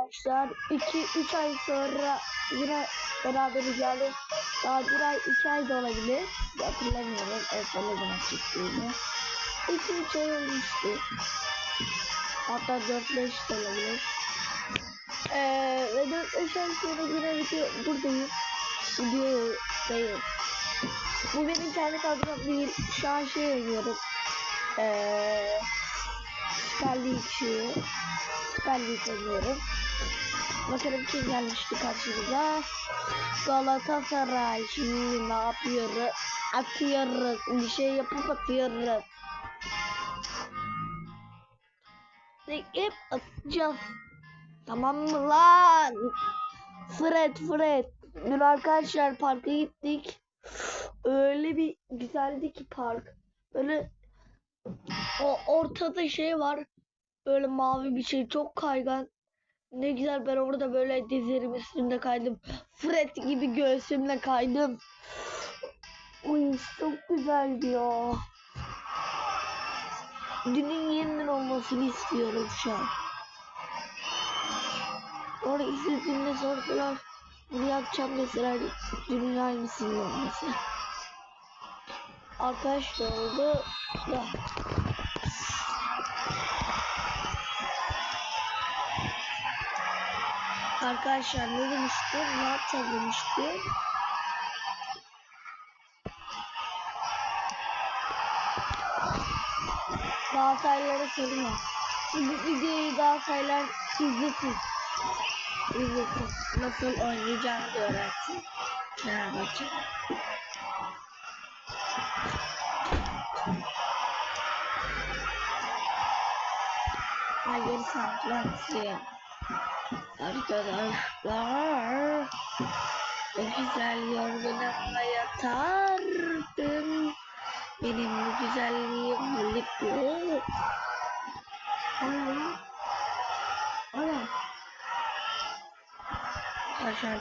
Arkadaşlar. 2-3 ay sonra yine beraberiz yani daha bir ay 2 ay da olabilir. Hatırlamıyorum. Evet ne zaman çıktığını 2-3 ay olmuştu. Hatta 4-5 de olabilir. Ee, ve 4-5 ay sonra yine video buradayım. Videodayım bu benim kendi kadrom değil şu an şey oynuyorum ee, Süper Lig şeyi. Süper Lig oynuyorum Bakalım kim gelmişti karşımıza. Galatasaray şimdi ne yapıyoruz? Atıyoruz. Bir şey yapıp atıyoruz. Hep atacağız. Tamam mı lan? Fred Fred. Dün arkadaşlar parka gittik. Öyle bir güzeldi ki park. Böyle o ortada şey var. Böyle mavi bir şey çok kaygan. Ne güzel ben orada böyle dizlerim üstünde kaydım. Fred gibi göğsümle kaydım. Uy çok güzeldi ya. Dünün yeniden olmasını istiyorum şu an. Orada izlediğimde sordular. Bunu yapacağım mesela dünün aynısının olması. Arkadaşlar oldu. Ya. Arkadaşlar ne demiştim? Ne yapacağım demiştim? Galatasaraylara sorma. Bu videoyu Galatasaraylar izlesin. İzlesin. Nasıl oynayacağını da öğrensin. Fenerbahçe. Hayır santransiyel. Arkadaşlar o güzel yorgunumla yatardım. Benim bu güzelliğim birlikte. Ana. Ana. Arkadaşlar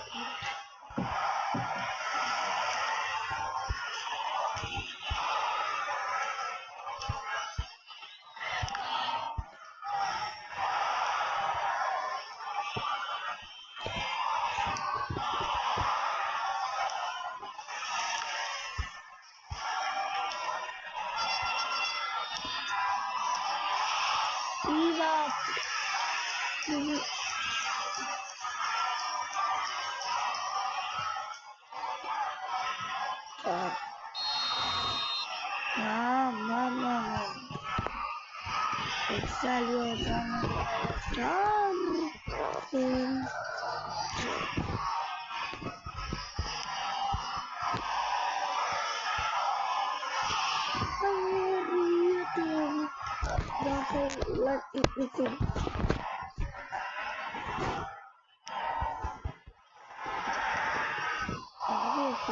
Tamam. Tamam, tamam. Excel yoldan yatardım. Hayırlıydım. Gafurlar itmesin. Abi sana kötü bir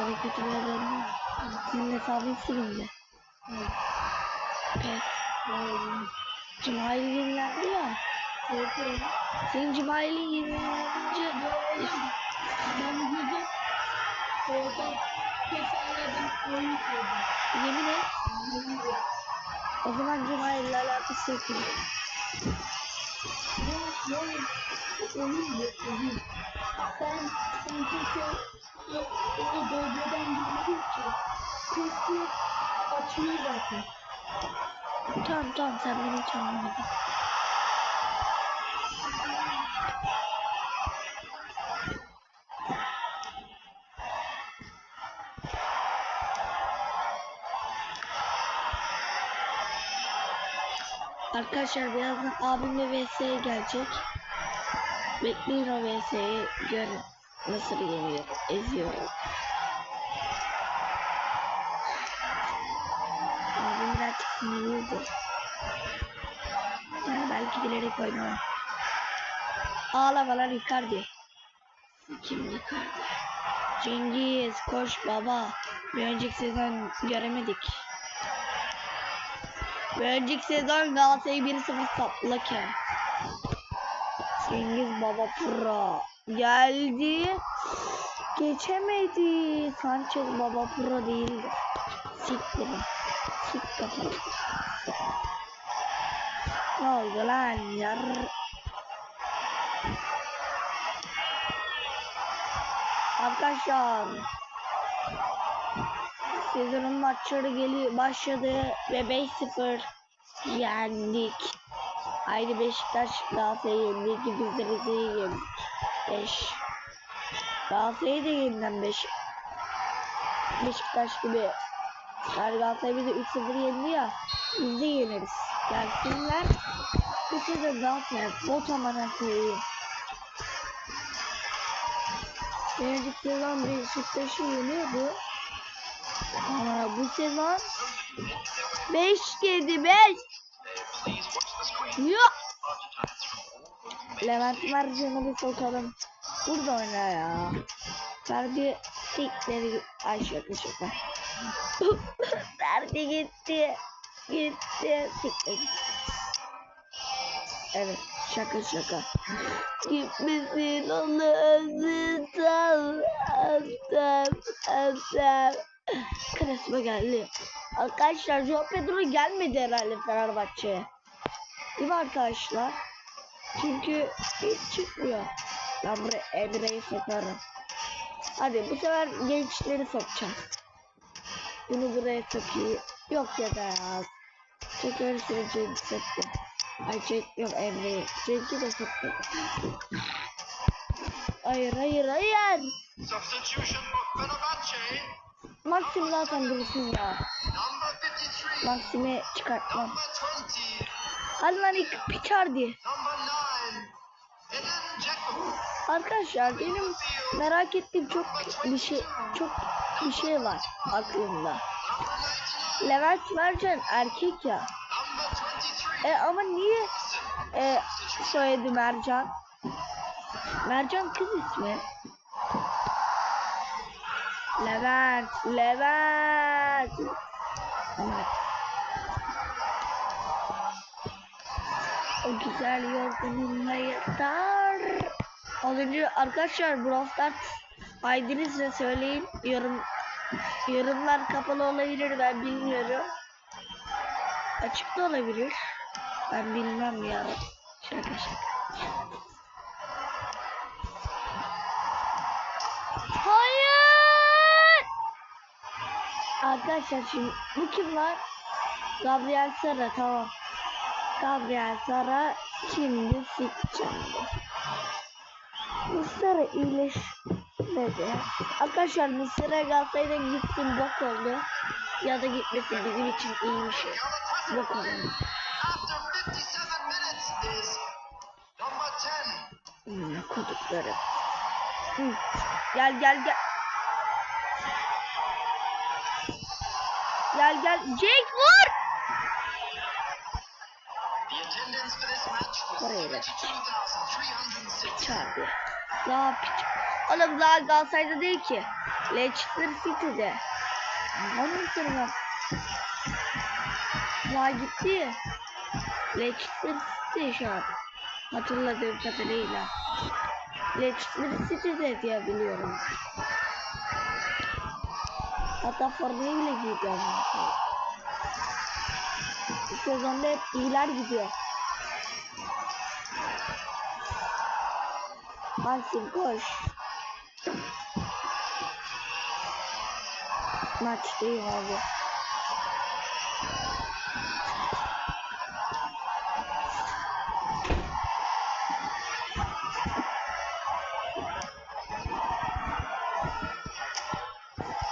haberim var. Senin hesabın silindi. Pes. Cumali yenilendi ya. Senin Cumali yenilenince Ben gidip orada keserledim oyun kurdum. yemin et. O zaman Cumali ile alakası yok. Ya yani oyun yok oyun. Ben sen Kırklı açıyor zaten. Tamam tamam sen beni hiç anlamadın. Arkadaşlar birazdan abimle vs gelecek. Bekleyin o vs'yi görün. Nasıl yeniyor, eziyor. Sinirliydi. Yani belki bilerek oynar. Ağlama lan Icardi. Kim Icardi? Cengiz koş baba. Bir önceki sezon göremedik. Bir önceki sezon Galatasaray'ı 1-0 saplarken. Cengiz baba pro. Geldi. Geçemedi. Sanchez baba pro değildi. Siktir. Sik kafalı. Ne oldu lan yar? Arkadaşlar sezonun maçları geliyor başladı ve 5-0 yendik. Aynı Beşiktaş Galatasaray'ı gibi bizleri de yendik. 5 Galatasaray'ı da yeniden 5 Beşiktaş gibi yani Galatasaray bizi 3-0 yendi ya biz de yeneriz. Gelsinler bu sezon Galatasaray bot amana koyayım. Bir önceki sezon Beşiktaş'ı yeniyordu. Ama bu sezon 5 yedi 5. Yok. Levent Mercan'ı bir sokalım. Burada oyna ya. Ferdi sikleri ay şaka Ferdi gitti. Gitti. Siktir. Evet şaka şaka. Gitmesin onu özlem. Özlem. Özlem. Kresme geldi. Arkadaşlar Joao Pedro gelmedi herhalde Fenerbahçe'ye. Değil mi arkadaşlar? Çünkü hiç çıkmıyor. Ben buraya Emre'yi sokarım. Hadi bu sefer gençleri sokacağım. Bunu buraya sokayım. Yok ya da ya. Şöyle Cenk'i soktum. Ay Cenk yok Emre'yi. Cenk'i de soktum. Hayır hayır hayır. Maxim zaten dursun ya. Number 53. Maxim'i çıkartmam. Number 20. Hadi lan ilk Picardi. Number 9. Eden Dzeko. Arkadaşlar benim merak ettiğim çok bir şey çok bir şey var aklımda. Number 99. Levent Mercan erkek ya. Number 23. E ama niye e, soyadı Mercan? Mercan kız ismi. Levent, Levent. Evet. O güzel yorgunluğuna yatar. Az önce arkadaşlar Brawl Stars ID'nizle söyleyin. Yorum, yorumlar kapalı olabilir ben bilmiyorum. Açık da olabilir. Ben bilmem ya. Şaka şaka. Hayır! Arkadaşlar şimdi bu kim var? Gabriel Sara tamam. Gabriel Sara şimdi sikeceğim. Mısır'a iyileşmedi. Arkadaşlar Mısır'a gelseydi gitsin bok oldu. Ya da gitmesi bizim için iyi bir şey. Bok oldu. After 57 minutes is number 10. Hmm, kodukları. Hmm. Gel gel gel. Gel gel. Jake vur. Oraya da. 72,306. Çarpı. Daha piç. Oğlum daha Galatasaray'da değil ki. Leicester City'de. Onun sırrı. Daha gitti. Leicester City şu an. Hatırladığım kadarıyla. Leicester City'de diye biliyorum. Hatta formayı bile giydi. Bu sezonda hep iyiler gidiyor. Maxim koş. Maçtayım abi.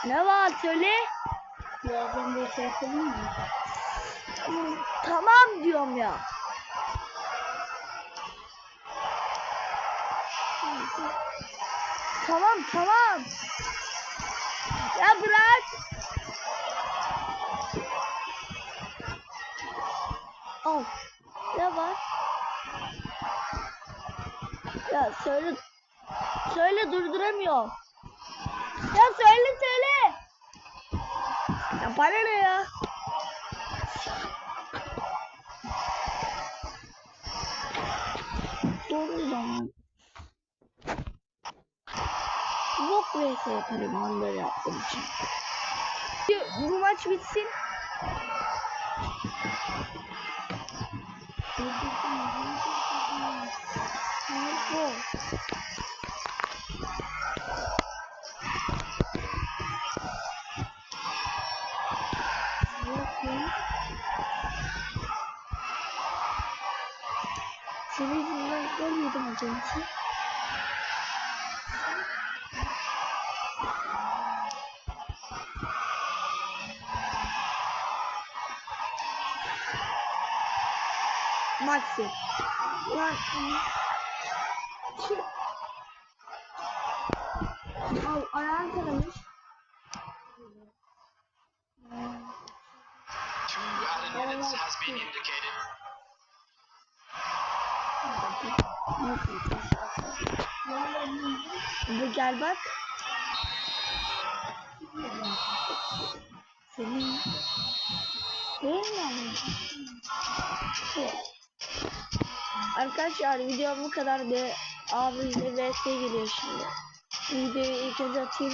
Ne var söyle? Birazdan bir şey yapalım mı? Tamam diyorum ya. Tamam tamam. Ya bırak. Al. Ne var? Ya söyle. Söyle durduramıyorum. Ya söyle söyle. Ya bana ne ya? Doğru zaman. Bok vs yaparım böyle yaptığım için. Bu maç bitsin. Senin yüzünden görmedim az önce. Maxi. Şu- Al ayağın indicated. Bu gel bak. Senin. Değil mi? Şu. Arkadaşlar video bu kadar. Bir abiyle vs geliyor şimdi. Videoyu ilk önce atayım.